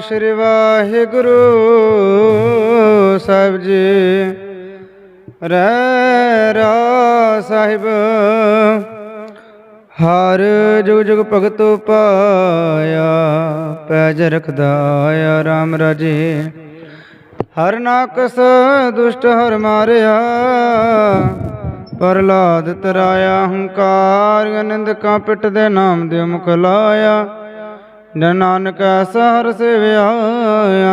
ਸ੍ਰੀ ਵਾਹਿਗੁਰੂ ਸਾਹਿਬ ਜੀ। ਰਹਿ ਰਾ ਸਾਹਿਬ। ਹਰ ਜੁਗ ਜੁਗ ਭਗਤ ਪਾਇਆ, ਪੈਜ ਰਖਦਾ ਆ ਰਾਮ ਰਾਜੇ। ਹਰ ਨਾਕਸ ਦੁਸ਼ਟ ਹਰ ਮਾਰਿਆ ਪ੍ਰਲਾਦ ਤਰਾਇਆ, ਹੰਕਾਰ ਅਨੰਦ ਕਾ ਪਿਟ ਦੇ ਨਾਮ ਦੇ ਮੁਖ ਲਾਇਆ। ਨਾਨਕ ਐਸਾ ਹਰ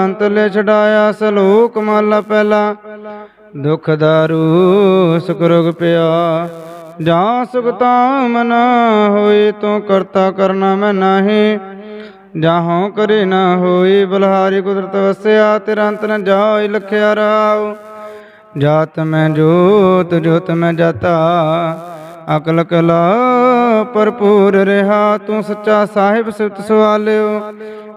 ਅੰਤ ਲੈ ਛਡਾਇਆ ਸਲੋਕ ਮਹਲਾ ਪਹਿਲਾ। ਦੁਖ ਦਾਰੂ ਸੁਖ ਰੋਗ ਪਿਆ, ਜਾਂ ਸੁਖ ਤਾਮ ਨ ਹੋਈ ਤੂੰ ਕਰਤਾ ਕਰਨਾ ਮੈਂ ਨਾਹੀ। ਜਾਹੋਂ ਕਰੇ ਨਾ ਹੋਈ ਬਲਹਾਰੀ ਕੁਦਰਤ ਵਸਿਆ, ਤਿਰੰਤ ਅੰਤ ਨ ਜਾਈ ਲਖਿਆ ਰਾਉ। ਜਾਤ ਮੈਂ ਜੋਤ ਜੋਤ ਮੈਂ ਜਾਤਾ, ਅਕਲ ਕਲਾ ਭਰਪੂਰ ਰਹਾ, ਤੂੰ ਸੱਚਾ ਸਾਹਿਬ ਸਿਫਤ ਸਵਾਲਿਓ।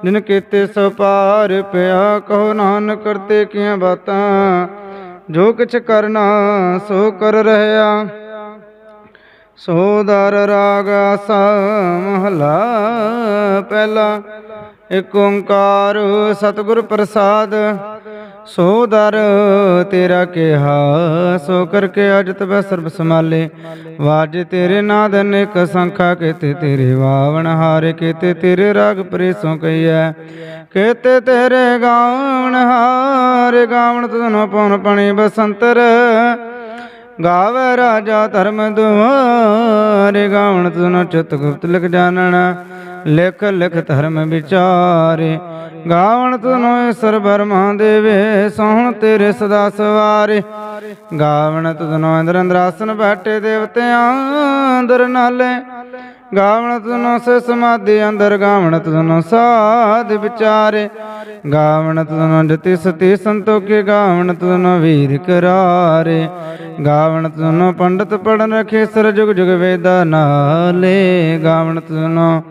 ਜਿਨ ਕੀਤੇ ਸੋ ਪਾਰ ਪਿਆ, ਕਹੋ ਨਾਨਕ, ਕਰਤੇ ਕੀਆਂ ਬਾਤਾਂ। ਜੋ ਕਿਛ ਕਰਨਾ, ਸੋ ਕਰ ਰਹਿਆ ਸੋ ਦਰ ਰਾਗ ਆਸਾ ਮਹਲਾ ਪਹਿਲਾ। ਏਕ ਓੰਕਾਰ ਸਤਿਗੁਰ ਪ੍ਰਸਾਦ, ਸੋ ਦਰ ਤੇਰਾ ਕਿਹਾ, ਸੋ ਕਰਕੇ ਅਜ ਤਬੈ ਸਰਬ ਸਮਾਲੇ ਵਾਜ ਤੇਰੇ ਨਾਦ ਅਨੇਕ ਸੰਖਾ, ਕੀਤੇ ਤੇਰੇ ਵਾਵਣ ਹਾਰੇ, ਕੀਤੇ ਤੇਰੇ ਰਾਗ ਪ੍ਰੇਸੋਂ ਕਈਐ ਕੀਤੇ ਤੇਰੇ ਗਾਵਣ ਹਾਰੇ, ਗਾਵਣ ਤੁਧਨੋ ਪਉਨ ਪਣੀ ਬਸੰਤਰ। ਗਾਵੇ ਰਾਜਾ ਧਰਮ ਦੁਆਰੇ, ਗਾਵਣ ਤੁਨ ਚਿਤ ਗੁਪਤ ਲਿਖ ਜਾਣਨ। ਲਿਖ ਲਿਖ ਧਰਮ ਵਿਚਾਰੇ। ਗਾਵਣ ਤੁਨੋ ਈਸ਼ਰ ਬਰਮਾ ਦੇਵੇ ਸੋਹਣ ਤੇਰੇ ਸਦਾ ਸਵਾਰੇ। ਗਾਵਣ ਤੁਨੋ ਇੰਦਰ ਅੰਦਰਾਸਨ ਬੈਠੇ ਦੇਵਤਿਆਂ ਅੰਦਰ ਨਾਲੇ। ਗਾਵਣ ਤੁਨੋ ਸੇ ਸਮਾਧੀ ਅੰਦਰ, ਗਾਵਣ ਤੁਨੋ ਸਾਧ ਵਿਚਾਰੇ। ਗਾਵਣ ਤੁਨੋ ਜਤੀ ਸਤੀ ਸੰਤੋਖੇ, ਗਾਵਣ ਤੁਨੋ ਵੀਰ ਕਰਾਰੇ। ਗਾਵਣ ਤੁਨੋ ਪੰਡਤ ਪੜਨ ਰਖੇ ਸਰ ਜੁਗ ਜੁਗ ਵੇਦਾ ਨਾਲੇ। ਗਾਵਣ ਤੁਨੋ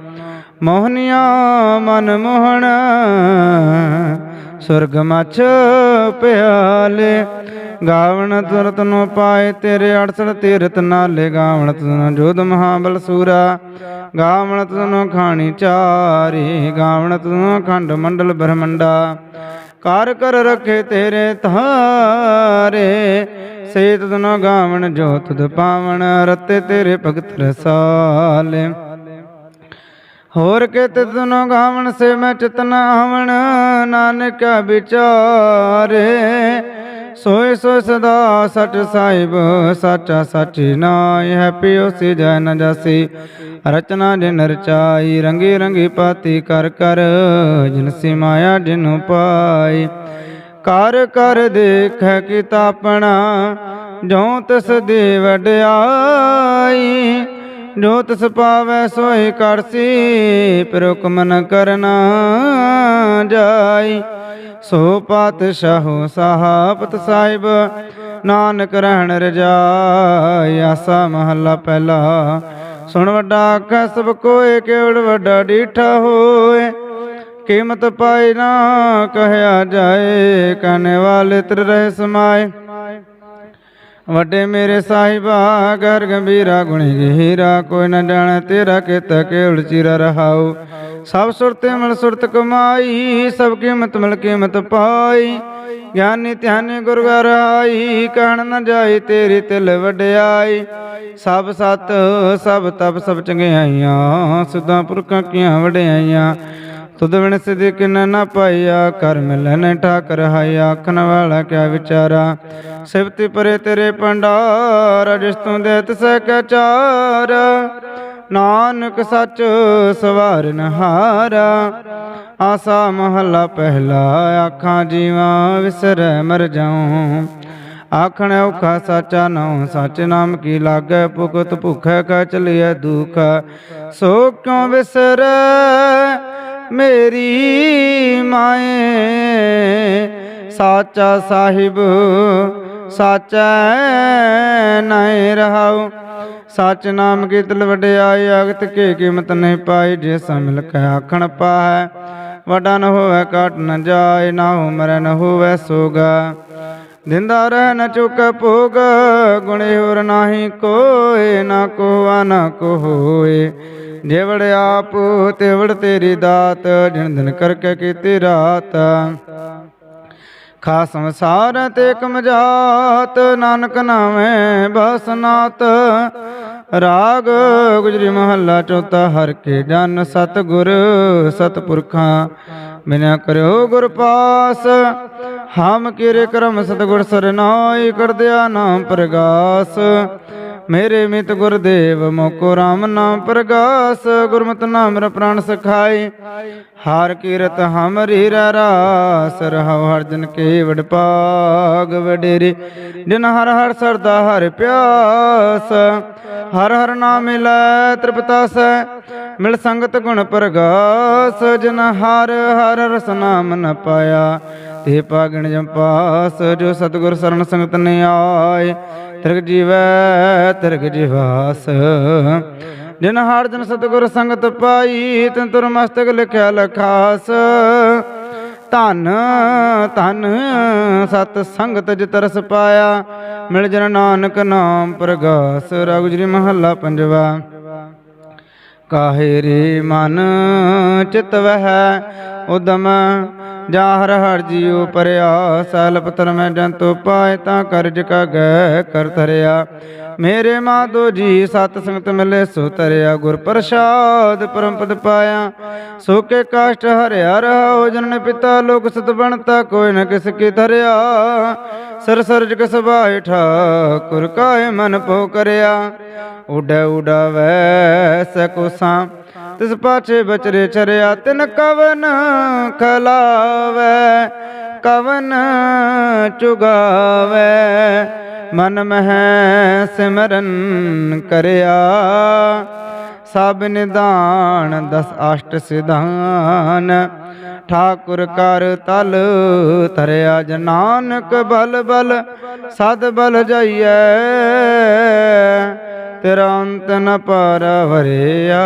ਮੋਹਨੀਆ ਮਨ ਮੋਹਣ, ਸੁਰਗ ਮਛ ਪਿਆਲੇ। ਗਾਵਣ ਤੁਰਤ ਨੂੰ ਪਾਏ ਤੇਰੇ ਅੜਸੜ ਤੀਰਤ ਨਾਲੇ। ਗਾਵਣ ਤੁਨ ਜੋਧ ਮਹਾਬਲ ਸੂਰਾ। ਗਾਵਣ ਤੁਨ ਖਾਣੀ ਚਾਰੀ। ਗਾਵਣ ਤੁਨ ਖੰਡ ਮੰਡਲ ਬ੍ਰਹਮੰਡਾ। ਕਰ ਕਰ ਰਖੇ ਤੇਰੇ ਧਾਰੇ। ਸੇਤ ਤੁਨ ਗਾਵਣ ਜੋ ਤੁਧ ਪਾਵਣ। ਰਤੇ ਤੇਰੇ ਭਗਤ ਰਸਾਲੇ। ਹੋਰ ਕਿਤ ਤੁਨੋ ਗਾਵਣ ਸੇ ਮੈਂ ਚਿਤਨ ਆਵਣ ਨਾਨਕ ਵਿਚਾਰੇ। ਸੋਏ ਸੋ ਸਦਾ ਸਚ ਸਾਹਿਬ, ਸਾਚਾ ਸਚੀ ਨਾਇ ਹੈ ਪਿਓ ਸੇ ਜੈ ਨ ਜਾਸੀ। ਰਚਨਾ ਜਿਨ ਰਚਾਈ, ਰੰਗੀ ਰੰਗੀ ਪਾਤੀ ਕਰ ਕਰ, ਜਿਨ ਸੀ ਮਾਇਆ ਜਿਨੂ ਪਾਈ। ਕਰ ਕਰ ਦੇਖ ਕਿਤਾਪਣਾ ਜੋ ਤਿਸ ਦੇ ਵਡਿਆਈ। ਜੋ ਤਿਸ ਪਾਵੈ ਸੋਈ ਕਰਸੀ ਪ੍ਰਹੁਕਮ ਨ ਕਰਨਾ ਜਾਈ। ਸੋ ਪਾਤਸ਼ਾਹੋ ਸਾਹਬਤ ਸਾਹਿਬ, ਨਾਨਕ ਰਹਿਣ ਰਜਾਈ, ਆਸਾ ਮਹੱਲਾ ਪਹਿਲਾ। ਸੁਣ ਵੱਡਾ ਆਖੈ, ਸਭ ਕੋਏ ਕੇਵੜ ਵੱਡਾ ਡੀਠਾ ਹੋਏ ਕੀਮਤ ਪਾਈ ਨਾ ਕਹਿਆ ਜਾਏ ਕਹਨੇ ਵਾਲੇ ਤਰ ਰਹਿ ਸਮਾਏ। ਵੱਡੇ ਮੇਰੇ ਸਾਹਿਬਾ, ਗਰ ਗੰਭੀਰਾ, ਗੁਣੀ ਗਹੀਰਾ, ਕੋਈ ਨਾ ਜਾਣੈ ਤੇਰਾ ਕਿਤ ਕੇਵਲ ਚਿਰ ਰਹਾਉ। ਸਭ ਸੁਰਤ ਮਲ ਸੁਰਤ ਕਮਾਈ, ਸਭ ਕੀਮਤ ਮਲ ਕੀਮਤ ਪਾਈ। ਗਿਆਨੀ ਧਿਆਨੀ ਗੁਰ ਆਈ, ਕਹਿਣ ਨ ਜਾਈ ਤੇਰੀ ਤਿਲ ਵਡਿਆਈ। ਸਭ ਸਤ, ਸਭ ਤਪ, ਸਭ ਚੰਗਿਆਈਆਂ ਸੁਦਾ ਪੁਰਖਾਂ ਕੀਆਂ ਵਡਿਆਈਆਂ। ਤੁਧ ਬਿਨ ਸਿਧਿ ਕਿਨ ਨ ਪਾਈਆ ਕਰ ਮਿਲਨ ਠਾਕਰ ਹਾਇਆ ਆਖਣ ਵਾਲਾ ਕਿਆ ਵਿਚਾਰਾ? ਸਿਵਤੀ ਪਰੇ ਤੇਰੇ ਪੰਡਾਰ ਜਿਸ ਤੂੰ ਦੇ ਤਿਸੈ ਕੈ ਚਾਰ। ਨਾਨਕ ਸੱਚ ਸਵਾਰਨ ਹਾਰਾ ਆਸਾ ਮਹੱਲਾ ਪਹਿਲਾ, ਆਖਾਂ ਜੀਵਾਂ ਵਿਸਰੈ ਮਰ ਜਾਉ। ਆਖਣ ਔਖਾ ਸਾਚਾ ਨਾਉ, ਸੱਚ ਨਾਮ ਕੀ ਲਾਗੈ, ਭੁਗਤ ਭੁਖੈ ਕਾ ਚਲਿਐ ਦੁਖ। ਸੋ ਕਿਉ ਵਿਸਰੈ? ਮੇਰੀ ਮਾਏ, ਸਾਚਾ ਸਾਹਿਬ, ਸਾਚਾ ਨਹੀਂ ਰਹਾਉ। ਸਚ ਨਾਮ ਕੀ ਤਿਲ ਵਡਿਆਈ ਅਗਤ ਕੇ ਕੀਮਤ ਨਹੀਂ ਪਾਈ, ਜੇ ਮਿਲ ਕੇ ਆਖਣ ਪਾਹੈ। ਵੱਡਾ ਨ ਹੋਵੇ ਕਾਟ ਨ ਜਾਏ, ਨਾ ਉਮਰ ਨ ਹੋਵੇ ਸੋਗਾ। ਦਿੰਦਾ ਰਹਿ ਨ ਚੁਕ ਭੋਗ, ਗੁਣ ਹੋਰ ਨਾਹੀ ਕੋਏ, ਨਾ ਕੋਆ, ਨਾ ਕੋ ਹੋਏ ਜੇਵੜ ਆਪ, ਤੇਵੜ ਤੇਰੀ ਦਾਤ, ਜਿਨ ਦਿਨ ਕਰਕੇ ਕੀਤੀ ਰਾਤ। ਖਾ ਸੰਸਾਰ ਤੇ ਕਮਜਾਤ ਨਾਨਕ ਨਾਵੇਂ ਬਸਨਾਤ ਰਾਗ ਗੁਜਰੀ ਮਹੱਲਾ ਚੌਥਾ, ਹਰ ਕੇ ਜਨ ਸਤ ਗੁਰ ਸਤਪੁਰਖਾਂ। ਬਿਨਾ ਕਰਿਓ ਗੁਰ ਪਾਸ ਹਮ ਕਿਰੇ ਕਰਮ ਸਤਗੁਰ ਸਰਨਾਈ ਕਰਦਿਆ ਨਾਮ ਪ੍ਰਗਾਸ। ਮੇਰੇ ਮਿਤ ਗੁਰਦੇਵ, ਮੋਕੋ ਰਾਮ ਨਾਮ ਪ੍ਰਗਾਸ, ਗੁਰਮਤਿ ਨਾਮ ਮੇਰਾ ਪ੍ਰਾਨ ਸਖਾਈ ਹਾਰ ਕੀਰਤ ਹਮਰੀ ਰਾਸ, ਰਹਾਉ ਹਰ ਜਨ ਕੇ ਵਡ ਵਡੇਰੇ। ਜਿਨ ਹਰ ਹਰ ਸਰਦਾ ਹਰ ਪਿਆਸ, ਹਰ ਹਰ ਨਾਮ ਮਿਲੈ ਤ੍ਰਿਪਤਾਸੈ, ਮਿਲ ਸੰਗਤ ਗੁਣ ਪ੍ਰਗਾਸ। ਜਿਨ ਹਰ ਹਰ ਰਸ ਨਾਮ ਨ ਪਾਇਆ ਤੇ ਪਾਗਣ ਜੰਪਾਸ ਜੋ ਸਤਿਗੁਰ ਸਰਨ ਸੰਗਤ ਨੇ ਆਏ। ਤਿਰਗ ਜੀਵੈ ਤਿਰਗ ਜੀਵਾਸ। ਜਿਨ ਹਰ ਜਨ ਸਤਿਗੁਰ ਸੰਗਤ ਪਾਈ, ਤਿਨ ਤੁਰ ਮਸਤਕ ਲਿਖਿਆ ਲਖਾਸ। ਧਨ ਧਨ ਸਤ ਸੰਗਤ ਜਿ ਤਰਸ ਪਾਇਆ, ਮਿਲ ਜਨ ਨਾਨਕ ਨਾਮ ਪ੍ਰਗਾਸ। ਰਗੁਜਰੀ ਮਹੱਲਾ ਪੰਜਵਾ। ਕਾਹੇ ਰੇ ਮਨ ਚਿਤ ਵਹਿ, ਉਦਮ ਜਾ ਹਰ ਹਰ ਜੀਉ ਪਰਿਆ ਸੈਲ ਪਤਰ ਮੈਂ ਜੰਤੂ ਪਾਏ ਤਾਂ ਕਰਜ ਕਾ ਗੈ ਕਰ ਧਰਿਆ। ਮੇਰੇ ਮਾਧੋ ਜੀ ਸਤ ਸੰਗਤ ਮਿਲੇ ਸੋ ਤਰਿਆ ਗੁਰ ਪ੍ਰਸਾਦ ਪਰਮ ਪਦ ਪਾਇਆ। ਸੋ ਕੇ ਕਾਸ਼ਟ ਹਰਿਆ ਰਹਾਉ, ਜਨਨ ਪਿਤਾ ਲੋਕ ਸਤ ਬਣਤਾ, ਕੋਈ ਨ ਕਿਸ ਕੀ ਧਰਿਆ। ਸਰ ਸਰਜ ਕਸ ਬਾਇ ਠਾਕੁਰ ਕਾਇ ਮਨ ਪੋ ਕਰਿਆ। ਉਡੈ ਉਡਾਵੈ ਸਕੁਸਾਂ ਤਿਸ ਪਾਛੇ ਬਚਰੇ ਚਰਿਆ ਤਿਨ ਕਵਨ ਖਲਾਵੈ, ਕਵਨ ਚੁਗਾਵੈ। ਮਨ ਮਹਿ ਸਿਮਰਨ ਕਰਿਆ, ਸਭ ਨਿਦਾਨ ਦਸ ਅਸ਼ਟ ਸਿਧਾਨ। ਠਾਕੁਰ ਕਰ ਤਲ ਤਰਿਆ ਜਨਾਨਕ ਬਲ ਬਲ, ਸਦ ਬਲ ਜਾਈਐ। ਤੇਰਾ ਅੰਤ ਨ ਪਾਰ ਵਰਿਆ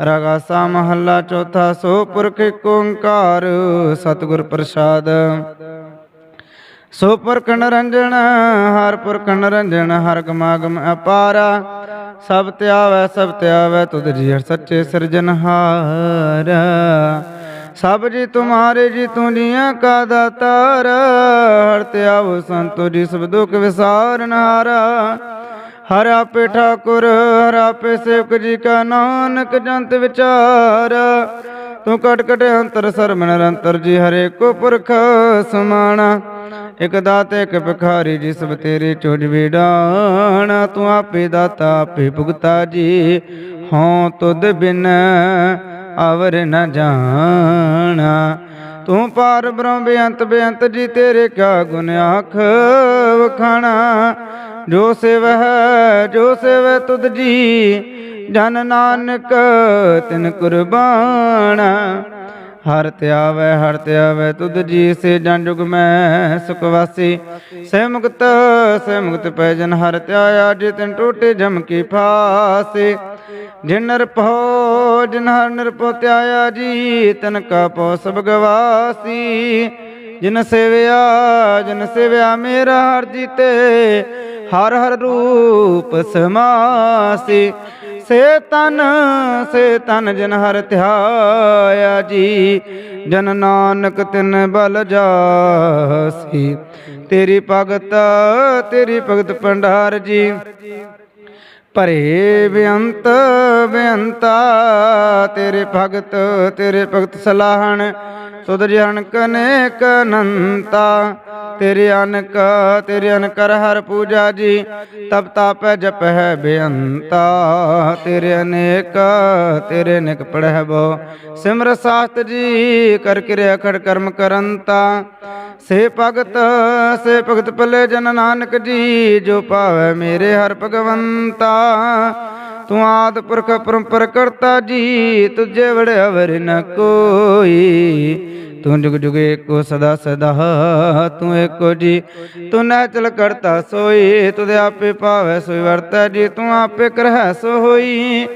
ਰਗਾਸਾ ਮਹੱਲਾ ਚੌਥਾ ਸੋ ਪੁਰਖ ਏਕ ਓੰਕਾਰ, ਸਤਿਗੁਰ ਪ੍ਰਸਾਦ। ਸੋ ਪੁਰਖ ਨਰੰਜਨ, ਹਰ ਪੁਰਖ ਨਰੰਜਨ, ਹਰ ਗਮਾਗਮ ਅਪਾਰਾ। ਸਭ ਧਿਆਵੈ ਸਭ ਧਿਆਵੈ ਤੁਧ ਜੀ ਹਰ ਸੱਚੇ ਸਿਰਜਨਹਾਰ ਸਭ ਜੀ ਤੁਮਾਰੇ, ਜੀ ਤੂੰ ਜੀਆਂ ਕਾ ਦਾਤਾਰ। ਹਰ ਧਿਆਵ ਸੰਤੋ ਜੀ, ਸਭ ਦੁਖ ਵਿਸਾਰਨਹਾਰਾ ਹਰ ਆਪੇ ਠਾਕੁਰ, ਹਰ ਆਪੇ ਸੇਵਕ ਜੀ ਕਾ ਨਾਨਕ ਜੰਤ ਵਿਚਾਰ। ਤੂੰ ਕਟ ਕਟ ਅੰਤਰ ਸਰਮ ਨਿਰੰਤਰ ਜੀ ਹਰੇ ਕੋ ਪੁਰਖ ਸਮਾਣਾ ਇਕ ਦਾਤ, ਇਕ ਭਿਖਾਰੀ ਜੀ ਸਭ ਤੇਰੇ ਚੋਜ ਵਿਡਾਣਾ। ਤੂੰ ਆਪੇ ਦਾਤਾ, ਆਪੇ ਭੁਗਤਾ ਜੀ, ਹਉ ਤੁਧ ਬਿਨ ਅਵਰ ਨ ਜਾਣਾ। ਤੂੰ ਪਾਰ ਬ੍ਰਹਮ ਬੇਅੰਤ ਬੇਅੰਤ ਜੀ ਤੇਰੇ ਕਿਆ ਗੁਣ ਆਖ? ਵਖਾਣਾ, ਜੋ ਸੇਵਹਿ ਜੋ ਸੇਵੈ ਤੁਧ ਜੀ, ਜਨ ਨਾਨਕ ਤਿਨ ਕੁਰਬਾਨ। ਹਰ ਧਿਆਵੈ ਹਰ ਧਿਆਵੈ ਤੁਧ ਜੀ, ਸੇ ਜਨ ਜੁਗ ਮੈਂ ਸੁਖ ਵਾਸੀ। ਸੇ ਮੁਕਤ ਸੇ ਮੁਕਤ ਪੈ ਜਨ ਹਰ ਧਿਆਇਆ ਜੇ ਤਿਨ ਟੋਟੇ ਜਮ ਕੀ ਫਾਸੇ। ਜਿਨ ਨਿਰਭਉ, ਜਿਨ ਹਰ ਨਿਰਭਉ ਧਿਆਇਆ ਜੀ ਤਨ ਕਾ ਪਉ ਸਭ ਗਵਾਸੀ। ਜਿਨ ਸੇਵਿਆ ਜਿਨ ਸੇਵਿਆ ਮੇਰਾ ਹਰ ਜੀਤੇ, ਹਰ ਹਰ ਰੂਪ ਸਮਾਸੀ। ਸੇ ਤਨ ਸੇ ਤਨ ਜਨ ਹਰ ਧਿਆਇਆ ਜੀ, ਜਨ ਨਾਨਕ ਤਿਨ ਬਲ ਜਾਸੀ। ਤੇਰੀ ਭਗਤ ਤੇਰੀ ਭਗਤ ਭੰਡਾਰ ਜੀ। ਭਰੇ ਬੇਅੰਤ ਬੇਅੰਤਾ ਤੇਰੇ ਭਗਤ ਤੇਰੇ ਭਗਤ ਸਲਾਹਣ। ਸੁਧ ਜਨ ਕਨੇਕ ਅਨੰਤਾ, ਤੇਰੇ ਅਨਕ, ਤੇਰੇ ਅਨਕਰ ਹਰ ਪੂਜਾ ਜੀ, ਤਪ ਤਬ ਜਪ ਹੈ ਬੇਅੰਤਾ। ਤੇਰੇ ਅਨੇਕ, ਤੇਰੇ ਨਿਕ ਪੜਹਿ ਬੋ, ਸਿਮਰ ਸਾਸਤ ਜੀ ਕਰ ਕਿਰਿਆ ਖੜ ਕਰਮ ਕਰੰਤਾ। ਸੇ ਭਗਤ ਸੇ ਭਗਤ ਪਲੇ ਜਨ ਨਾਨਕ ਜੀ, ਜੋ ਪਾਵੈ ਮੇਰੇ ਹਰ ਭਗਵੰਤਾ। ਤੂੰ ਆਦ ਪੁਰਖ ਪਰੰਪਰ ਕਰਤਾ ਜੀ ਤੁਝੇ ਵੜੇ ਅਵਰ ਨ ਕੋਈ। ਤੂੰ ਜੁਗ ਜੁਗ ਏਕੋ ਸਦਾ ਸਦਾ, ਤੂੰ ਏਕੋ ਜੀ। ਤੂੰ ਨੈਚਲ ਕਰਤਾ ਸੋਈ ਤੁਧ ਆਪੇ ਭਾਵੈ ਸੋਈ, ਵਰਤੈ ਜੀ, ਤੂੰ ਆਪੇ ਕਰਹਿ ਸੋ ਹੋਈ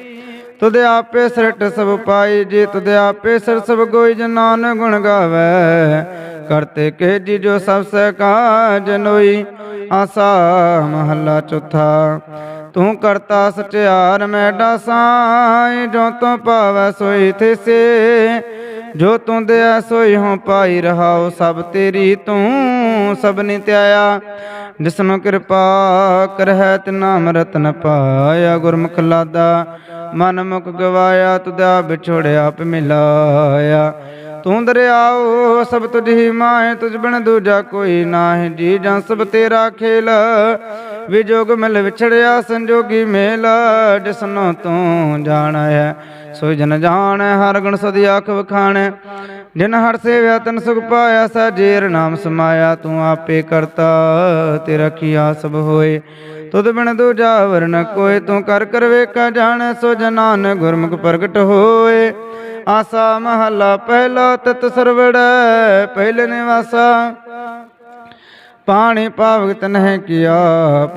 ਤੁਧ ਆਪੇ ਸ੍ਰਿਟ ਸਭ ਪਾਈ ਜੀ ਤੁਧ ਆਪੇ ਸਿਰ ਸਭ ਕੋਈ ਜਨਾਨ ਗੁਣ ਗਾਵੇ। ਕਰਤੇ ਕੇ ਜੀ ਜੋ ਸਭ ਸੇ ਕਾਜ ਨੋਈ, ਆਸਾ ਮਹੱਲਾ ਚੌਥਾ। ਤੂੰ ਕਰਤਾ ਸਚਿਆਰ ਮੈਡਾ ਸਾਈ, ਜੋ ਤੂੰ ਪਾਵੈ ਸੋਈ ਥਿਸੇ। ਜੋ ਤੂੰ ਦਿਆ ਸੋਈ ਹੋ ਪਾਈ ਰਹਾਉ, ਸਭ ਤੇਰੀ ਤੂੰ ਸਭਨੀ ਧਿਆਇਆ ਜਿਸਨੂੰ ਕਿਰਪਾ ਕਰਹਿ ਤੇ ਨਾਮ ਰਤਨ ਪਾਇਆ, ਗੁਰਮੁਖ ਲਾਦਾ। ਮਨ ਮੁਖ ਗਵਾਇਆ ਤੁਧਾ ਵਿਛੋੜਿਆ, ਆਪ ਮਿਲਾਇਆ। ਤੂੰ ਦਰਿਆਓ, ਸਭ ਤੁਝ ਹੀ ਮਾਏ, ਤੁਝ ਬਿਨ ਦੂਜਾ ਕੋਈ ਨਾਹੀਂ। ਜੀ ਜਾਂ ਸਭ ਤੇਰਾ ਖੇਲ ਵਿਜੋਗ ਮਿਲ ਵਿਛੜਿਆ ਸੰਜੋਗੀ ਮੇਲ, ਜਿਸਨੋ ਤੂੰ ਜਾਣਿਆ ਸੋ ਜਨ ਜਾਣੈ, ਹਰ ਗੁਣ ਸਦੀ ਆਖ ਵਖਾਣੈ। ਜਿਨ ਹਰ ਸੇਵਿਆ ਤਨ ਸੁਖ ਪਾਇਆ ਸਾਜੇਰ ਨਾਮ ਸਮਾਇਆ, ਤੂੰ ਆਪੇ ਕਰਤਾ ਤੇਰਾ ਕੀਆ ਸਭ ਹੋਏ। ਤੁਧ ਬਿਨ ਦੂਜਾ ਵਰਨ ਕੋਏ, ਤੂੰ ਕਰ ਕਰ ਵੇਖਾ ਜਾਣੈ, ਸੋ ਜਨਾਨ ਗੁਰਮੁਖ ਪ੍ਰਗਟ ਹੋਏ। ਆਸਾ ਮਹੱਲਾ ਪਹਿਲਾ, ਤਤ ਸਰਵੜੈ, ਪਹਿਲੇ ਨਿਵਾਸਾ। ਪਾਣੀ ਪਾਵਕ ਤਨਹਿ ਕੀਆ,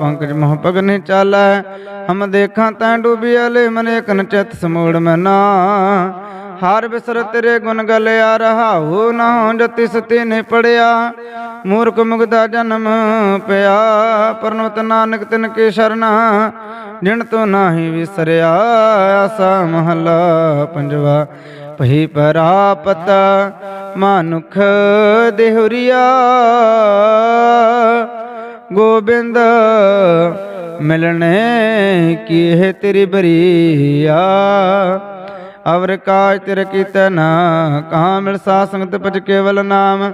ਪੰਕਜ ਮੋਹ ਪਗਨੇ ਚਾਲੈ। ਹਮ ਦੇਖਾਂ ਤੈਂ ਡੂਬੀ ਅਲੇ, ਮਨੇ ਕਨ ਚਿਤ ਸਮੂੜ ਮਨਾ। ਹਰ ਬਿਸਰ ਤੇਰੇ ਗੁਣ ਗਲਿਆ, ਰਹਾਉ ਨਾ ਜਤੀ ਸਤੀ ਨੇ ਪੜਿਆ ਮੂਰਖ ਮੁਗਦਾ ਜਨਮ ਪਿਆ ਪਰਨਵਤ ਨਾਨਕ ਤਿਨ ਕੇ ਸ਼ਰਨਾ। ਜਿਣ ਤੋ ਨਾਹੀ ਵਿਸਰਿਆ, ਆਸਾ ਮਹਲਾ ਪੰਜਵਾ। ਭਈ ਪਰਾਪਤ ਮਾਨੁਖ ਦੇਹੁਰੀਆ। ਗੋਬਿੰਦ ਮਿਲਣੇ ਕੀ ਹੈ ਤੇਰੀ ਬਰੀਆ। ਅਵਰ ਕਾਜ ਤੇਰੇ ਕੀਤੇ ਨਾ, ਕਹਾਂ ਮਿਲ ਸਾ ਸੰਗਤ ਪਜ ਕੇਵਲ ਨਾਮ।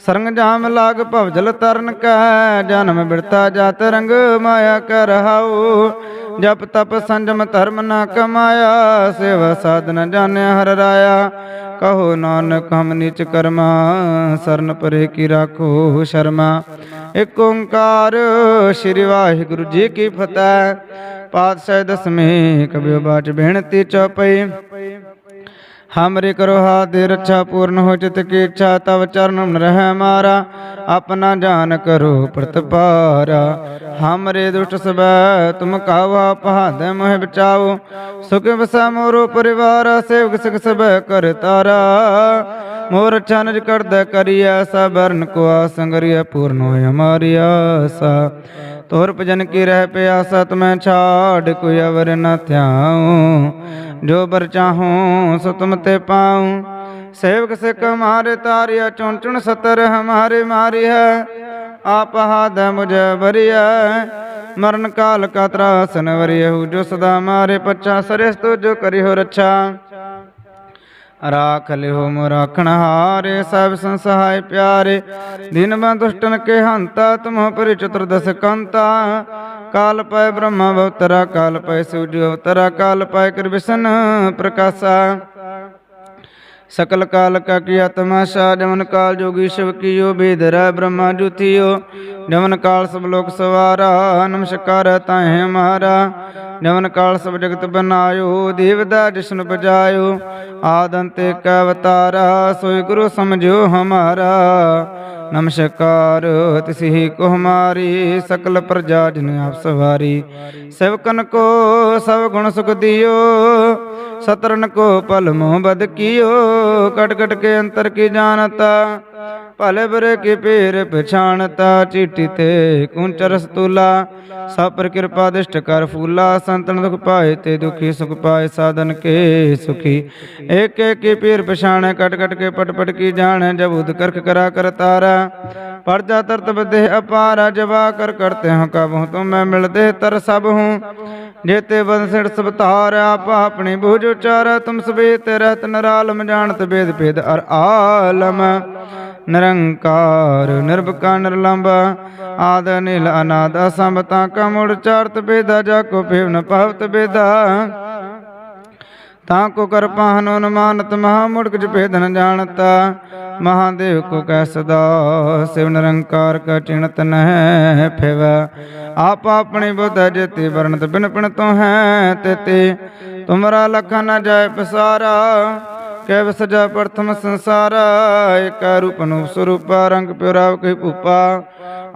ਸਰੰਗ ਜਾਮ ਲਾਗ ਭਵਜਲ ਤਰਨ ਕੈ, ਜਨਮ ਬਿਰਤਾ ਜਾਤ ਰੰਗ ਮਾਇਆ ਕਰ ਹਾਉ ਜਪ ਤਪ ਸੰਜਮ ਧਰਮ ਨਾ ਕਮਾਇਆ, ਸੇਵਾ ਸਾਧਨ ਜਾਣਿਆ ਹਰ ਰਾਇਆ। ਕਹੋ ਨਾਨਕ ਹਮ ਨੀਚ ਕਰਮਾ, ਸਰਨ ਪਰੇ ਕੀ ਰਾਖੋ ਸ਼ਰਮਾ। ਏਕ ਓੰਕਾਰ ਸ੍ਰੀ ਵਾਹਿਗੁਰੂ ਜੀ ਕੀ ਫਤਿਹ। ਪਾਤਸ਼ਾਹ ਦਸਵੇਂ ਕਬਿਓ ਬਾਚ ਬੇਨਤੀ ਚਉਪਈ ਹਮਰਿ ਕਰੋਹਾ ਦੇ ਰੱਛਾ ਪੂਰਨ ਹੋ ਚਿਤ ਕੀ ਇੱਛਾ ਤਵ ਚਰਨ ਰਹਿ ਮਾਰਾ ਆਪਣਾ ਜਾਨ ਕਰੋ ਪ੍ਰਤਪਾਰਾ ਹਮਰੇ ਦੁਸ਼ਟ ਸਬੈ ਤੁਮ ਕਾਵਾ ਪਹਾਦੇ ਮੋਹਿ ਬਚਾਓ ਸੁਖ ਵਸਾ ਮੋਰੋ ਪਰਿਵਾਰ ਸੇਵਕ ਸਿਖ ਸਬੈ ਕਰ ਤਾਰਾ ਮੋਰ ਚਾਨਜ ਕਰਦਾ ਕਰੀਐ ਸਬਰਨ ਕੋ ਸੰਗਰੀਐ ਪੂਰਨ ਹੋਇ ਹਮਾਰੀ ਆਸਾ ਤੋਰ ਭਜਨ ਕੀ ਰਹਿ ਪਿਆਸਾ ਤਮੈ ਛਾੜ, ਕੋਈ ਅਵਰ ਨ ਥਿਆਉ। ਜੋ ਬਰ ਚਾਹੂੰ ਸੋ ਤੁਮ ਤੇ ਪਾਉ। ਸੇਵਕ ਸਿੱਖ ਹਮਾਰੇ ਤਾਰਿਆ, ਚੁਣ ਚੁਣ ਸਤਰ ਹਮਾਰੇ ਮਾਰੀ ਹੈ ਆਪ ਹਾਦ ਮੁਝੇ ਬਰੀਆ ਮਰਨ ਕਾਲ ਕਾ ਤਰਾਸਨ ਵਰਿਯਹੁ ਜੋ ਸਦਾ ਮਾਰੇ ਪੱਛਾ ਸਰਸ ਤੋ ਜੋ ਕਰਿ ਹੋ ਰੱਛਾ। ਰਾਖ ਲਿਓ ਮੋ ਰਾਖਣ ਹਾਰੇ, ਸਭ ਸੰਸਹਾਇ ਪਿਆਰੇ। ਦਿਨ ਮੈਂ ਦੁਸ਼ਟਨ ਕੇ ਹੰਤਾ, ਤੁਮ ਪਰਿ ਚਤੁਰਦਸ ਕੰਤਾ। ਕਾਲ ਪੈ ਬ੍ਰਹਮਾ ਅਵਤਰਾ ਕਾਲ ਪੈ ਸੂਰਜ ਅਵਤਰਾ ਕਾਲ ਪੈ ਕਰ ਵਿਸ਼ਨ ਸਕਲ ਕਾਲ ਕਾ ਕੀ ਆਤਮਾ ਸਾ ਜਮਨ ਕਾਲ ਜੋਗੀ ਸ਼ਿਵ ਕੀਓ ਬੇਦਰਾ ਬ੍ਰਹਮਾ ਜੁਤਿਓ। ਜਮਨ ਕਾਲ ਸਭ ਲੋਕ ਸਵਾਰਾ, ਨਮਸਕਾਰ ਤਾਹੇ ਮਹਾਰਾ ਜਮਨ ਕਾਲ ਸਭ ਜਗਤ ਬਨਾਇਓ ਦੇਵਦਾ ਜਿਸਨ ਬਜਾਇਓ। ਆਦੰਤੇ ਕਾ ਅਵਤਾਰਾ, ਸੋਈ ਗੁਰੂ ਸਮਝਿਓ ਹਮਾਰਾ। ਨਮਸਕਾਰ, ਤਿਸਹੀ ਕੁਮਾਰੀ ਸਕਲ ਪ੍ਰਜਾ ਜਿਨ ਆਪ ਸਵਾਰੀ। ਸੇਵਕਨ ਕੋ ਸਭ ਗੁਣ ਸੁਖ ਦਿਓ, ਸਤਰਨ ਕੋ ਪਲ ਮੋਹ ਬਦ ਕੀਓ, ਕਟ ਕਟ ਕੇ ਅੰਤਰ ਕੀ ਜਾਣਤਾ। ਭਲੇ ਬਰੇ ਕੀ ਪੀਰ ਪਛਾਣਤਾ, ਚੀਟੀ ਤੇ ਕੁੰਚਰ ਸਤੂਲਾ। ਸਭ ਪਰ ਕਿਰਪਾ ਦਿਸ਼ਟ ਕਰ ਫੂਲਾ, ਸੰਤਨ ਦੁਖ ਪਾਏ ਤੇ ਦੁਖੀ ਸੁਖ ਪਾਏ ਸਾਧਨ ਕੇ ਸੁਖੀ। ਏਕ ਏਕ ਕੀ ਪੀਰ ਪਛਾਣੈ, ਕਟ ਕਟ ਕੇ ਪਟ ਪਟ ਕੀ ਜਾਣੈ, ਜਬ ਉਦ ਕਰਖ ਕਰਾ ਕਰ ਤਾਰਾ। ਪਰਜਾ ਤਰਤ ਬਦੇ ਅਪਾਰਾ, ਜਵਾ ਕਰ ਕਰਤੇ ਹਾਂ ਕਬਹੁ ਤੁਮ ਮੈਂ ਮਿਲਦੇ ਤਰ ਸਭ ਹੂੰ ਜੇਤੇ ਬੰਸੜ ਸਭ ਤਾਰ ਆਪ ਆਪਣੀ ਬੂਝ ਉਚਾਰ, ਤੁਮ ਸਬੇ ਤੇ ਨਰਾਲਮ, ਜਾਣਤ ਬੇਦ ਭੇਦ ਅਰ ਆਲਮ। ਨਿਰੰਕਾਰ ਨਿਰਭਕਾ ਨਿਰਲੰਭ ਆਦ ਨੀਲ ਅਨਾਦ ਅਸੰਭਤਾ ਕਮੁੜ ਚਾਰਤ ਬੇਦਾ ਜਾ ਕੋ ਭੇਵ ਨ ਬੇਦਾ ਤਾਂ ਕੋ ਕਰ ਪਾਹਨ ਅਨੁਮਾਨਤ, ਮਹਾ ਮੁੜਕ ਜ ਭੇਦ ਜਾਣਤਾ। ਮਹਾਦੇਵ ਕੋ ਕਹਿ ਸਦਾ, ਸਿਵ ਨਿਰੰਕਾਰ ਕਾ ਚਿਣਤ ਨਹਿ ਫਿਵ। ਆਪ ਆਪਣੀ ਬੁੱਧ ਜੇਤੀ ਵਰਣਤ ਬਿਨ ਪਿਣ ਤੋ ਹੈ, ਤੇਤੇ। ਤੁਮਰਾ ਲਖਾ ਨ ਜਾਏ ਪਸਾਰਾ ਕੈ ਵਿਸਜਾ ਪ੍ਰਥਮ ਸੰਸਾਰਾ ਏਕਾ ਰੂਪ ਨੂੰ ਸਰੂਪਾ ਰੰਗ ਪਿਰਾਵ ਕਹੀ ਭੂਪਾ।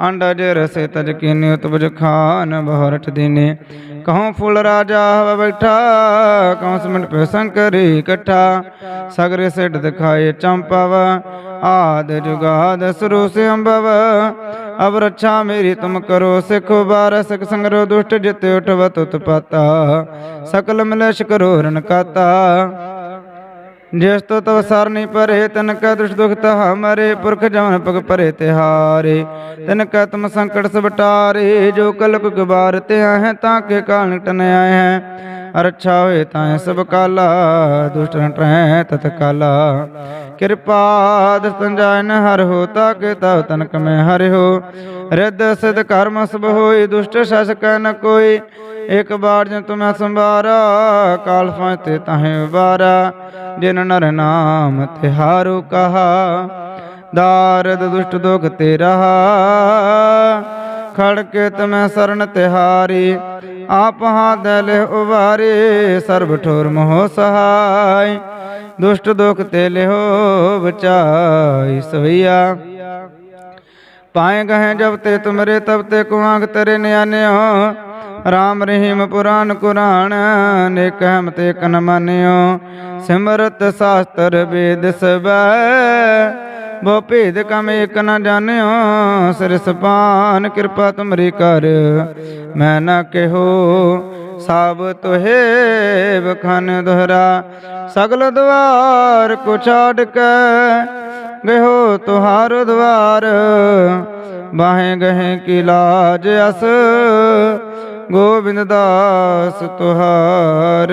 ਅੰਡਜ ਰਸੇ ਤਜ ਕੀਨੇ ਉਤਬਜ ਖਾਨ ਬਹੁਰਠ ਦੀਨੇ। ਕਹਉ ਫੁੱਲ ਰਾਜਾ ਹਵਾ ਬੈਠਾ, ਕਹਉ ਸਮਟ ਪੇ ਸੰਕਰੀ ਇਕੱਠਾ। ਸਗਰੇ ਸਿੱਧ ਦਿਖਾਏ ਚੰਪਵ, ਆਦ ਜੁਗਾਦ ਸਰੋ ਸੇ ਅੰਬਵ ਅਬ ਰੱਛਾ ਮੇਰੀ ਤੁਮ ਕਰੋ ਸਿਖ ਬਾਰ ਸਿਖ ਸੰਗਰੋ ਦੁਸ਼ਟ ਜਿਤ ਉਠਵਤ ਉਤਪਾਤਾ ਸਕਲ ਮਲੇਸ਼ ਕਰੋ ਰਨ ਕਾਤਾ। ਜਿਸ ਤੋ ਤਵ ਸਰ ਨਹੀਂ ਪਰੇ ਤਨ ਕਾ ਦੁਸ਼ ਦੁਖ ਤਹ ਮਰੇ ਪੁਰਖ ਜਮਨ ਪਗ ਪਰੇ ਤਿਹਾਰੇ। ਤਨ ਕਾ ਤਮ ਸੰਕਟ ਸਬਟਾਰੇ ਜੋ ਕਲ ਕੁ ਗਵਾਰ ਤੇ ਹੈ ਤਾਂ ਕੇ ਕਾਲ ਟਨ ਆਏ ਹੈ ਅਰਛਾ ਹੋਏ ਤਾਂ ਸਭ ਕਾਲਾ ਦੁਸ਼ਟ ਨ ਤਤ ਕਾਲਾ। ਕਿਰਪਾ ਦਸੰਜਾਨ ਹਰ ਹੋ ਤਾ ਕੇ ਤਵ ਤਨਕ ਮੈਂ ਹਰਿ ਹੋ। ਰਿੱਧ ਸਿਧ ਕਰਮ ਸਭ ਹੋਈ ਦੁਸ਼ਟ ਸ਼ਸਕ ਨ ਕੋਈ। ਇਕ ਬਾਰ ਜਨ ਤੁਮੈ ਸੰਭਾਰਾ, ਕਾਲ ਫਾਤੇ ਤਾਹੇ ਉਬਾਰਾ। ਜਿਨ ਨਰ ਨਾਮ ਤਿਹਾਰੂ ਕਹਾ, ਦਾਰਦ ਦੁਸ਼ਟ ਦੁਖ ਤੇ ਰਹਾ ਖੜਕੇ ਤਮੈ ਸਰਨ ਤਿਹਾਰੀ ਆਪ ਹਾਥ ਲੈ ਉਬਾਰੇ ਸਰਬ ਠੋਰ ਮੋਹ ਸਹਾਈ। ਦੁਸ਼ਟ ਦੁਖ ਤੇ ਲਿਓ ਬਚਾਈ ਸਵਈਆ। ਪਾਏ ਗਏ ਜਬ ਤੇ ਤੁਮਰੇ ਤਬ ਤੇ ਕੁਆਂਗ ਤੇਰੇ ਨਿਆਨਿਓ। ਰਾਮ ਰਹੀਮ ਪੁਰਾਨ ਕੁਰਾਨ ਨੇਕ ਹਮ ਤੇ ਕਨ ਮੰਨਿਓ। ਸਿਮਰਤ ਸ਼ਾਸਤਰ ਵੇਦ ਸਬੈ ਬੋ ਭੇਦ ਕਮ ਏਕ ਨਾ ਜਾਣਿਓ, ਸਿਰ ਸਪਾਨ ਕਿਰਪਾ ਤੁਮਰੀ ਕਰ। ਮੈਂ ਨਾ ਕਿਹੋ ਸਭ ਤੋਹੇ ਬਖਨ ਦੁਹਰਾ। ਸਗਲ ਦਵਾਰ ਕੋ ਛਾੜ ਕੇ ਗਇਓ ਤੁਹਾਰ ਦਵਾਰ। ਬਾਹੇ ਗਹੇ ਕੀ ਲਾਜ ਅਸ, ਗੋਬਿੰਦ ਦਾਸ ਤੁਹਾਰ।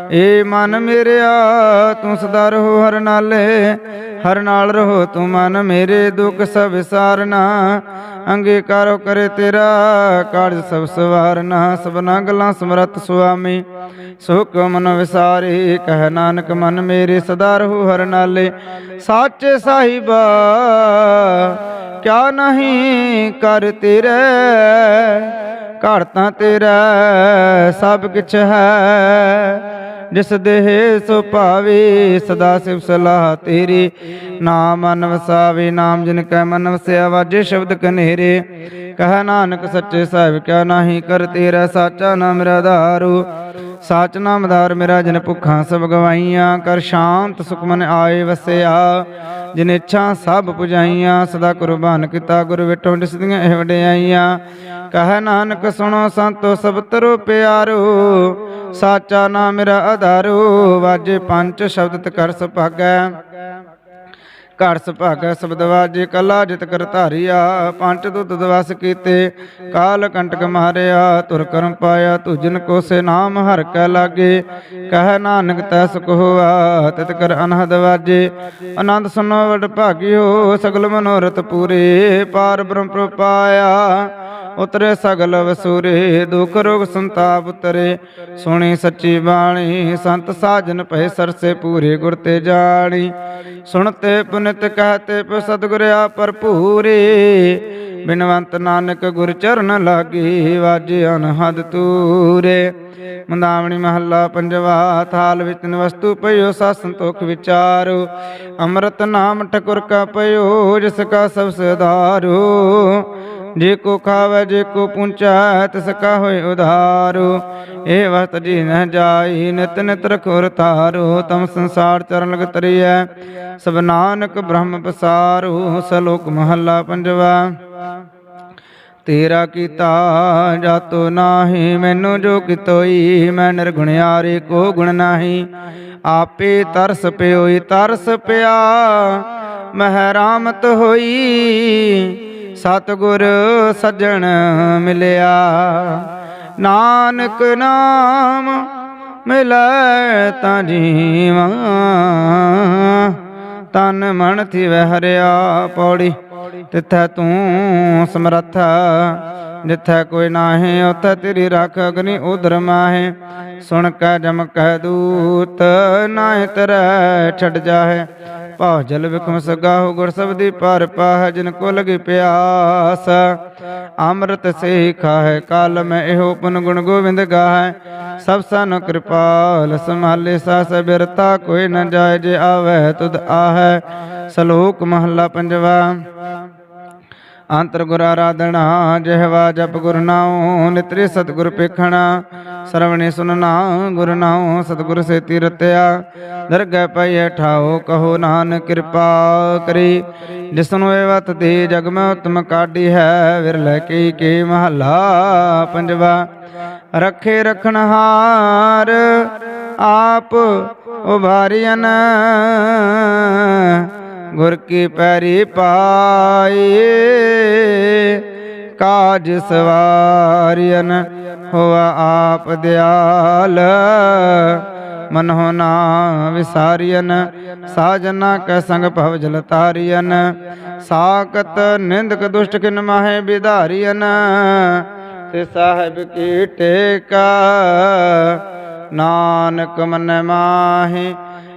ਏ ਮਨ ਮੇਰਿਆ, ਤੂੰ ਸਦਾ ਰਹੋ ਹਰ ਨਾਲੇ, ਹਰ ਨਾਲ ਰਹੋ ਤੂੰ ਮਨ ਮੇਰੇ ਦੁੱਖ ਸਭ ਵਿਸਾਰਨਾ ਅੰਗੀਕਾਰੋ ਕਰੇ ਤੇਰਾ, ਕਾਰਜ ਸਭ ਸਵਾਰਨਾ। ਸਭਨਾ ਗੱਲਾਂ ਸਮਰਤ ਸੁਆਮੀ, ਸੁਖ ਮਨ ਵਿਸਾਰੇ, ਕਹਿ ਨਾਨਕ ਮਨ ਮੇਰੇ ਸਦਾ ਰਹੋ ਹਰ ਨਾਲੇ। ਸਾਚੇ ਸਾਹਿਬਾ, ਕਿਆ ਨਹੀਂ ਕਰ ਤੇਰੇ ਘਰ ਤਾਂ ਤੇਰਾ, ਸਭ ਕਿਛ ਹੈ। ਜਿਸ ਦੇਹ ਸੋ ਭਾਵੇ ਸਦਾ ਸਿਵ ਸਲਾਹ ਤੇਰੀ। ਨਾਮ ਮਨ ਵਸਾਵੇ, ਨਾਮ ਜਿਨ ਕੈ ਮਨ ਵਸਿਆ ਵਾਜੇ ਸ਼ਬਦ ਕਨੇਰੇ। ਕਹ ਨਾਨਕ ਸੱਚੇ ਸਾਹਿਬ, ਕਿਆ ਨਾਹੀ ਕਰ ਤੇਰਾ, ਸਾਚਾ ਨਾਮ ਮੇਰਾ ਸਾਚ ਸਾਚ ਨਾਮਦਾਰ ਮੇਰਾ ਜਨ ਭੁੱਖਾਂ ਸਭ ਗਵਾਈਆਂ ਕਰ ਸ਼ਾਂਤ ਸੁਖਮਨ ਆਏ ਵਸਿਆ। ਜਿਨ ਇੱਛਾ ਸਭ ਪੁਜਾਈਆਂ, ਸਦਾ ਕੁਰਬਾਨ ਕੀਤਾ ਗੁਰ ਵਿਟੋਂ ਦਿਸਦੀਆਂ ਇਹ ਵਡਿਆਈਆਂ। ਕਹ ਨਾਨਕ ਸੁਣੋ ਸੰਤੋ ਸਭ ਤਰੋ ਪਿਆਰੋ, ਸਾਚਾ ਨਾਮ ਮੇਰਾ ਆਧਾਰੋ ਵਾਜੇ ਪੰਜ ਸ਼ਬਦ ਤੇ ਕਰ ਸੁਭਾਗੈ। ਘਰ ਸੁਭਾਗੈ ਸ਼ਬਦ ਵਾਜੇ ਕਲਾ ਜਿਤ ਕਰ ਧਾਰਿਆ, ਪੰਜ ਦੁੱਧ ਦਵਸ ਕੀਤੇ, ਕਾਲ ਕੰਟਕ ਮਾਰਿਆ, ਤੁਰ ਕਰਮ ਪਾਇਆ ਤੁਜਨ ਕੋ ਸੇ ਨਾਮ ਹਰ ਕੈ ਲਾਗੇ, ਕਹਿ ਨਾਨਕ ਤੈ ਸੁਖ ਹੋਆ, ਤਿਤ ਕਰ ਅਨਹਦ ਵਾਜੇ। ਆਨੰਦ ਸੁਨੋ ਵਡ ਭਾਗਿਓ, ਸਗਲ ਮਨੋਰਥ ਪੂਰੇ, ਪਾਰ ਬ੍ਰਹਮ ਪ੍ਰਪਾਇਆ, ਉਤਰੇ ਸਗਲ ਵਸੂਰੇ, ਦੁਖ ਰੋਗ ਸੰਤਾਪ ਉਤਰੇ। ਸੁਣੀ ਸੱਚੀ ਬਾਣੀ, ਸੰਤ ਸਾਜਨ ਭਏ ਸਰਸੇ ਪੂਰੇ ਗੁਰ ਤੇ ਜਾਣੀ। ਸੁਣਤੇ ਪੁਨਿਤ ਕਹਤੇ ਪ ਸਤਿਗੁਰਿਆ ਭਰਪੂਰੇ। ਬਿਨਵੰਤ ਨਾਨਕ ਗੁਰ ਚਰਨ ਲਾਗੇ ਵਾਜੇ ਅਨਹਦ ਤੂਰੇ। ਮੰਦਾਵਣੀ ਮਹੱਲਾ ਪੰਜਵਾ, ਥਾਲ ਵਿੱਚ ਵਸਤੂ ਪਇਓ ਸਾ ਸੰਤੋਖ ਵਿਚਾਰੋ। ਅੰਮ੍ਰਿਤ ਨਾਮ ਠਕੁਰ ਕਾ ਪਇਓ, ਜਿਸ ਕਾ ਸਭ ਸਦਾਰੋ। ਜੇ ਕੋ ਖਾਵੇ, ਜੇ ਕੋ ਪੁੰਚਾ ਤਿਸ ਕਾ ਹੋਏ ਉਧਾਰੂ। ਇਹ ਵਸਤ ਜੀ ਨ ਜਾਈ, ਨਿਤ ਨਿਤ ਰਖੁਰ ਤਾਰੋ ਤਮ ਸੰਸਾਰ ਚਰਨ ਲਗ ਤਰੀਐ, ਸਭ ਨਾਨਕ ਬ੍ਰਹਮ ਪਸਾਰੋ। ਸਲੋਕ ਮਹੱਲਾ ਪੰਜਵਾ, ਤੇਰਾ ਕੀਤਾ ਜਾਤੋ ਨਾਹੀ, ਮੈਨੂੰ ਜੋ ਕਿਤੋਈ, ਮੈਂ ਨਿਰਗੁਣਿਆਰੇ ਕੋ ਗੁਣ ਨਾਹੀ। ਆਪੇ ਤਰਸ ਪਿਓਈ, ਤਰਸ ਪਿਆ ਮਹਿਰਾਮਤ ਹੋਈ। ਸਤਿਗੁਰ ਸੱਜਣ ਮਿਲਿਆ। ਨਾਨਕ ਨਾਮ ਮਿਲੈ ਤਾਂ ਜੀਵਾਂ। ਤਨ ਮਨ ਥਿਵ ਹਰਿਆ ਪੌੜੀ, ਤਿਥੈ ਤੂੰ ਸਮਰੱਥ। ਜਿੱਥੈ ਕੋਈ ਨਾਹੀਂ, ਉਥੈ ਤੇਰੀ ਰੱਖ ਅਗਨੀ ਉਦਰ ਮਾਹੇ। ਸੁਣ ਕੈ ਜਮ ਕਹਿ ਦੂਤ, ਨਾਹਿ ਤਰੈ ਛੱਡ ਜਾਹੇ। ਭਾਉ ਜਲ ਵਿਖਮ ਸਗਾਹੁ ਗੁਰ ਸਬਦੀ ਪਰ ਪਾਹ, ਜਿਨ ਕੋ ਲਗੀ ਪਿਆਸ। ਅੰਮ੍ਰਿਤ ਸੇ ਖਾਹੇ, ਕਾਲ ਮੈਂ ਇਹੋ ਪੁਨ ਗੁਣ ਗੋਬਿੰਦ ਗਾਹੈ। ਸਭ ਸਨ ਕਿਰਪਾਲ, ਸੰਭਾਲੇ ਸਾਸ ਬਿਰਤਾ ਕੋਈ ਨ ਜਾਏ, ਜੇ ਆਵੈ ਤੁਧ ਆਹੈ। ਸਲੋਕ ਮਹੱਲਾ ਪੰਜਵਾ। ਅੰਤਰ ਗੁਰ ਆਰਾਧਣਾ ਜਿਹਵਾ ਜਪ ਗੁਰ ਨਾਉ, ਨਿਤਰੇ ਸਤਗੁਰ ਪੇਖਣਾ ਸਰਵਣੇ ਸੁਨਣਾ ਗੁਰ ਨਾਉ, ਸਤਗੁਰ ਸੇ ਰਤਿਆ। ਦਰਗਹਿ ਪਈਐ ਠਾਓ ਕਹੋ ਨਾਨਕ ਕਿਰਪਾ ਕਰੀ। ਜਿਸਨੂੰ ਇਹ ਵਤ ਦੇ ਜਗ ਮੈਂ ਉਤਮ ਕਾਢੀ ਹੈ, ਵਿਰਲੇ ਕੀ ਕੀ ਮਹੱਲਾ ਪੰਜਵਾ। ਰੱਖੇ ਰਖਣਹਾਰ ਆਪ ਉਭਾਰੀਨ ਗੁਰ ਕੀ ਪੈਰੀ ਪਾਏ ਕਾਜ ਸਵਾਰੀਨ ਹੋਆ ਆਪ ਦਿਆਲ। ਮਨਹੁ ਨਾ ਵਿਸਾਰੀਨ ਸਾਜਨਾ ਕੈ ਸੰਗ ਭਵ ਜਲ ਤਾਰਿਅਨ ਸਾਕਤ ਨਿੰਦਕ ਦੁਸ਼ਟ ਕਿਨ ਮਾਹੇ ਵਿਧਾਰੀਨ ਤੇ ਸਾਹਿਬ ਕੀ ਟੇਕਾ, ਨਾਨਕ ਮਨ ਮਾਹੀ